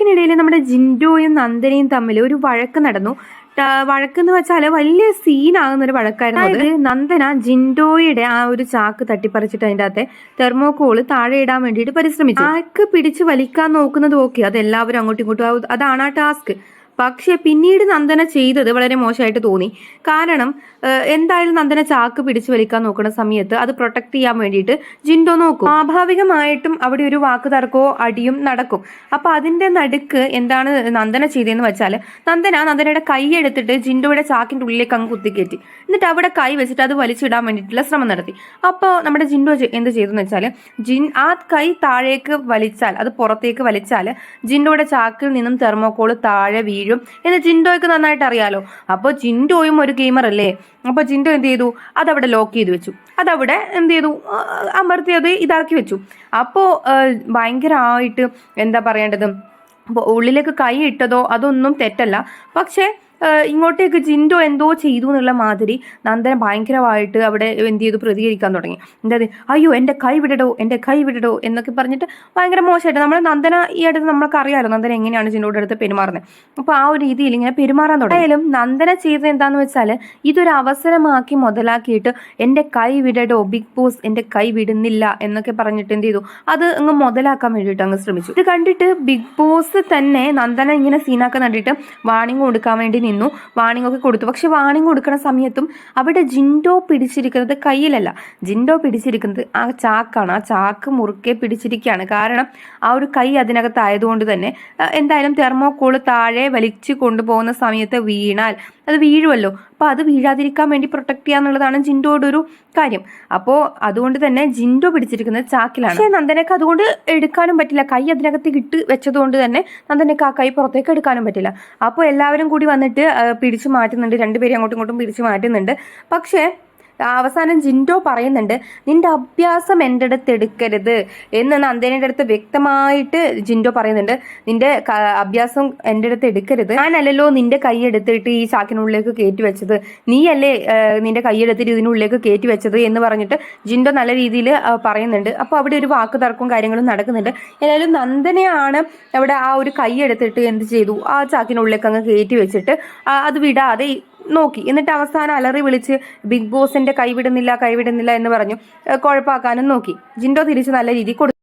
ചാക്കിനിടയിൽ നമ്മുടെ ജിൻഡോയും നന്ദനയും തമ്മിൽ ഒരു വഴക്ക് നടന്നു. വഴക്ക് വഴക്കെന്ന് വെച്ചാൽ വലിയ സീനാകുന്ന ഒരു വഴക്കായിരുന്നു അത്. നന്ദന ജിൻഡോയുടെ ആ ഒരു ചാക്ക് തട്ടിപ്പറിച്ചിട്ട് അതിന്റെ അകത്തെ തെർമോക്കോൾ താഴെ ഇടാൻ വേണ്ടിയിട്ട് പരിശ്രമിച്ചു. ചാക്ക് പിടിച്ച് വലിക്കാൻ നോക്കുന്നത് ഓക്കെ. അത് എല്ലാവരും അങ്ങോട്ടും ഇങ്ങോട്ടും. അതാണ് ആ ടാസ്ക്. പക്ഷെ പിന്നീട് നന്ദന ചെയ്തത് വളരെ മോശമായിട്ട് തോന്നി. കാരണം എന്തായാലും നന്ദന ചാക്ക് പിടിച്ചു വലിക്കാൻ നോക്കുന്ന സമയത്ത് അത് പ്രൊട്ടക്ട് ചെയ്യാൻ വേണ്ടിയിട്ട് ജിൻഡോ നോക്കും. സ്വാഭാവികമായിട്ടും അവിടെ ഒരു വാക്ക് തർക്കമോ അടിയും നടക്കും. അപ്പൊ അതിന്റെ നടുക്ക് എന്താണ് നന്ദന ചെയ്തതെന്ന് വെച്ചാൽ നന്ദന നന്ദനയുടെ കൈ എടുത്തിട്ട് ജിൻഡോയുടെ ചാക്കിന്റെ ഉള്ളിലേക്ക് അങ്ങ് കുത്തിക്കയറ്റി എന്നിട്ട് അവിടെ കൈ വെച്ചിട്ട് അത് വലിച്ചിടാൻ വേണ്ടിയിട്ടുള്ള ശ്രമം നടത്തി. അപ്പോൾ നമ്മുടെ ജിൻഡോ എന്ത് ചെയ്തു എന്ന് വെച്ചാൽ ജിൻ ആ കൈ താഴേക്ക് വലിച്ചാൽ അത് പുറത്തേക്ക് വലിച്ചാൽ ജിൻഡോയുടെ ചാക്കിൽ നിന്നും തെർമോക്കോൾ താഴെ വീഴും. എന്ന് ജിൻഡോയ്ക്ക് നന്നായിട്ട് അറിയാലോ. അപ്പോൾ ജിൻഡോയും ഒരു ഗെയിമർ അല്ലേ? അപ്പോൾ ജിൻഡോ എന്ത് ചെയ്തു? അതവിടെ ലോക്ക് ചെയ്ത് വെച്ചു. അതവിടെ എന്ത് ചെയ്തു? അമർത്തിയത് ഇതാക്കി വെച്ചു. അപ്പോൾ ഭയങ്കരമായിട്ട് എന്താ പറയേണ്ടത്? ഉള്ളിലേക്ക് കൈ ഇട്ടതോ? അതൊന്നും തെറ്റല്ല. പക്ഷേ ഇങ്ങോട്ടേക്ക് ജിൻഡോ എന്തോ ചെയ്തു എന്നുള്ള മാതിരി നന്ദന ഭയങ്കരമായിട്ട് അവിടെ എന്ത് ചെയ്തു? പ്രതികരിക്കാൻ തുടങ്ങി. എന്തായത് അയ്യോ എന്റെ കൈ വിടടോ എന്റെ കൈ വിടടോ എന്നൊക്കെ പറഞ്ഞിട്ട് ഭയങ്കര മോശമായിട്ട് നമ്മൾ നന്ദന ഈ അടുത്ത് നമ്മൾക്ക് അറിയാലോ നന്ദന എങ്ങനെയാണ് ജിൻഡോയുടെ അടുത്ത് പെരുമാറുന്നത്. അപ്പോൾ ആ ഒരു രീതിയിൽ ഇങ്ങനെ പെരുമാറാൻ തുടങ്ങി. ആയാലും നന്ദന ചെയ്തത് എന്താന്ന് വെച്ചാൽ ഇതൊരു അവസരമാക്കി മുതലാക്കിയിട്ട് എന്റെ കൈ വിടടോ ബിഗ് ബോസ് എന്റെ കൈ വിടുന്നില്ല എന്നൊക്കെ പറഞ്ഞിട്ട് എന്ത് ചെയ്തു? അത് അങ്ങ് മുതലാക്കാൻ വേണ്ടിയിട്ട് അങ്ങ് ശ്രമിച്ചു. ഇത് കണ്ടിട്ട് ബിഗ് ബോസ് തന്നെ നന്ദന ഇങ്ങനെ സീനാക്കാൻ കണ്ടിട്ട് വാണിംഗ് കൊടുക്കാൻ വേണ്ടി നിന്നു വാണിംഗ് ഒക്കെ കൊടുത്തു. പക്ഷെ വാണിംഗ് കൊടുക്കുന്ന സമയത്തും അവിടെ ജിൻഡോ പിടിച്ചിരിക്കുന്നത് കയ്യിലല്ല. ജിൻഡോ പിടിച്ചിരിക്കുന്നത് ആ ചാക്കാണ്. ആ ചാക്ക് മുറുക്കെ പിടിച്ചിരിക്കുകയാണ്. കാരണം ആ ഒരു കൈ അതിനകത്തായതുകൊണ്ട് തന്നെ എന്തായാലും തെർമോകോൾ താഴെ വലിച്ചു കൊണ്ടുപോകുന്ന സമയത്ത് വീണാൽ അത് വീഴുമല്ലോ അപ്പോൾ അത് വീഴാതിരിക്കാൻ വേണ്ടി പ്രൊട്ടക്ട് ചെയ്യാന്നുള്ളതാണ് ജിൻഡോയുടെ ഒരു കാര്യം. അപ്പോ അതുകൊണ്ട് തന്നെ ജിൻഡോ പിടിച്ചിരിക്കുന്നത് ചാക്കിലാണ്. പക്ഷേ നന്ദനക്ക് അതുകൊണ്ട് എടുക്കാനും പറ്റില്ല. കൈ അതിനകത്ത് ഇട്ട് വെച്ചതുകൊണ്ട് തന്നെ നന്ദനക്ക് ആ കൈ പുറത്തേക്ക് എടുക്കാനും പറ്റില്ല. അപ്പോൾ എല്ലാവരും കൂടി വന്നിട്ട് പിടിച്ചു മാറ്റുന്നുണ്ട്. രണ്ടുപേരും അങ്ങോട്ടും ഇങ്ങോട്ടും പിടിച്ചു മാറ്റുന്നുണ്ട്. പക്ഷേ അവസാനം ജിൻഡോ പറയുന്നുണ്ട് നിന്റെ അഭ്യാസം എന്റെ അടുത്ത് എടുക്കരുത്. എന്ന് നന്ദേനയുടെ അടുത്ത് വ്യക്തമായിട്ട് ജിൻഡോ പറയുന്നുണ്ട് നിന്റെ അഭ്യാസം എന്റെ അടുത്ത് എടുക്കരുത്. ഞാനല്ലല്ലോ നിന്റെ കൈ എടുത്തിട്ട് ഈ ചാക്കിനുള്ളിലേക്ക് കയറ്റി വെച്ചത്. നീയല്ലേ നിന്റെ കൈ എടുത്തിട്ട് ഇതിനുള്ളിലേക്ക് കയറ്റി വെച്ചത്? എന്ന് പറഞ്ഞിട്ട് ജിൻഡോ നല്ല രീതിയിൽ പറയുന്നുണ്ട്. അപ്പോൾ അവിടെ ഒരു വാക്ക് തർക്കവും കാര്യങ്ങളും നടക്കുന്നുണ്ട്. ഏതായാലും നന്ദനയാണ് അവിടെ ആ ഒരു കൈ എടുത്തിട്ട് എന്ത് ചെയ്തു? ആ ചാക്കിനുള്ളിലേക്ക് അങ്ങ് കയറ്റി വെച്ചിട്ട് അത് വിടാതെ നോക്കി. എന്നിട്ട് അവസാനം അലറി വിളിച്ച് ബിഗ് ബോസിന്റെ കൈവിടുന്നില്ല കൈവിടുന്നില്ല എന്ന് പറഞ്ഞു. കുഴപ്പാക്കാനും നോക്കി. ജിൻഡോ തിരിച്ച് നല്ല രീതിയിൽ കൊടുത്തു.